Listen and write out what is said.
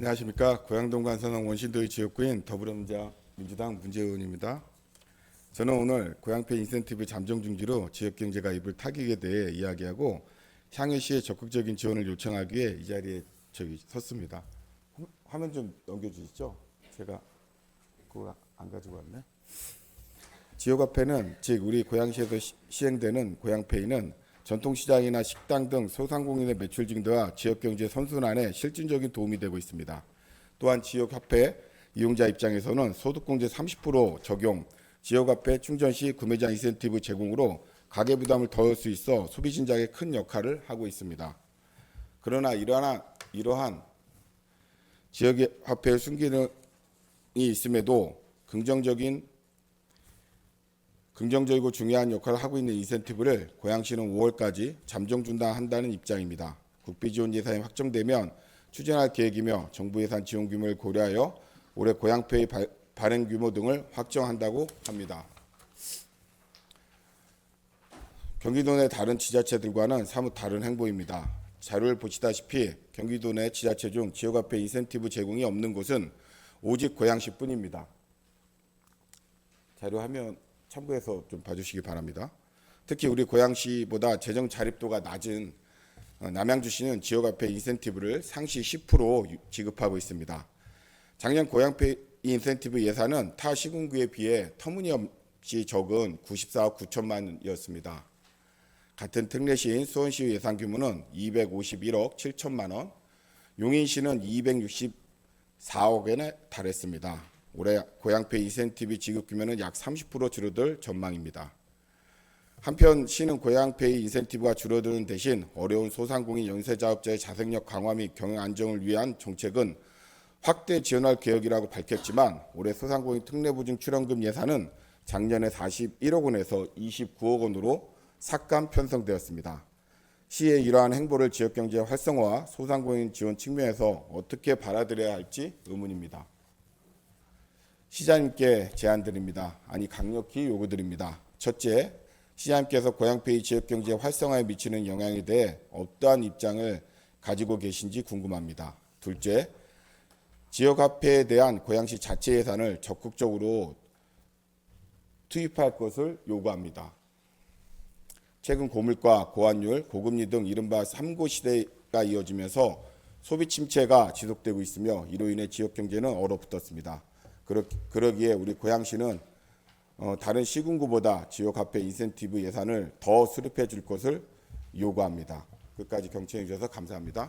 안녕하십니까 고양동 관선원 원신도의 지역구인 더불어민주당 민주당 문재원입니다. 저는 오늘 고양패 인센티브 잠정 중지로 지역 경제가 입을 타격에 대해 이야기하고 향해시의 적극적인 지원을 요청하기 위해 이 자리에 저기 섰습니다. 화- 화면 좀 넘겨주시죠. 제가 그거 안 가지고 왔네. 지역화폐는 즉 우리 고양시에서 시- 시행되는 고양페이는 전통시장이나 식당 등 소상공인의 매출 증대와 지역경제 선순환에 실질적인 도움이 되고 있습니다. 또한 지역화폐 이용자 입장에서는 소득공제 30% 적용, 지역화폐 충전 시 구매자 인센티브 제공으로 가계 부담을 덜을 수 있어 소비 진작에 큰 역할을 하고 있습니다. 그러나 이러한 이러한 지역의 화폐의 순기능이 있음에도 긍정적인 긍정적이고 중요한 역할을 하고 있는 인센티브를 고양시는 5월까지 잠정 중단한다는 입장입니다. 국비 지원 예산이 확정되면 추진할 계획이며 정부 예산 지원 규모를 고려하여 올해 발- 발행 규모 등을 확정한다고 합니다. 경기도 내 다른 지자체들과는 사뭇 다른 행보입니다. 자료를 보시다시피 경기도 내 지자체 중 지역화폐 인센티브 제공이 없는 곳은 오직 고양시뿐입니다. 자료 화면 참고해서 좀 봐주시기 바랍니다. 특히 우리 고양시보다 재정 자립도가 낮은 어, 남양주시는 지역화폐 인센티브를 상시 10% 유- 지급하고 있습니다. 작년 고양페 인센티브 예산은 타 시군구에 비해 터무니없이 적은 94억 9천만 원이었습니다. 같은 특례시인 수원시 예산 규모는 251억 7천만 원, 용인시는 264억엔에 달했습니다. 올해 고양페 인센티브 지급 규모는 약 30% 줄어들 전망입니다. 한편 시는 고양페이 인센티브가 줄어드는 대신 어려운 소상공인 연쇄자업자의 자생력 강화 및 경영 안정을 위한 정책은 확대 지원할 계획이라고 밝혔지만 올해 소상공인 특례보증 출연금 예산은 작년에 41억 원에서 29억 원으로 삭감 편성되었습니다. 시의 이러한 행보를 지역경제 활성화와 소상공인 지원 측면에서 어떻게 받아들여야 할지 의문입니다. 시장님께 제안드립니다. 아니 강력히 요구드립니다. 첫째, 시장님께서 고양페이 지역경제 활성화에 미치는 영향에 대해 어떠한 입장을 가지고 계신지 궁금합니다. 둘째, 지역화폐에 대한 고양시 자체 예산을 적극적으로 투입할 것을 요구합니다. 최근 고물가, 고환율, 고금리 등 이른바 삼고 시대가 이어지면서 소비 침체가 지속되고 있으며 이로 인해 지역 경제는 얼어붙었습니다. 그러, 그러 기에 우리 고양시는 어, 다른 시군구보다 지역 화폐 인센티브 예산을 더 수립해 줄 것을 요구합니다. 끝까지 경청해 주셔서 감사합니다.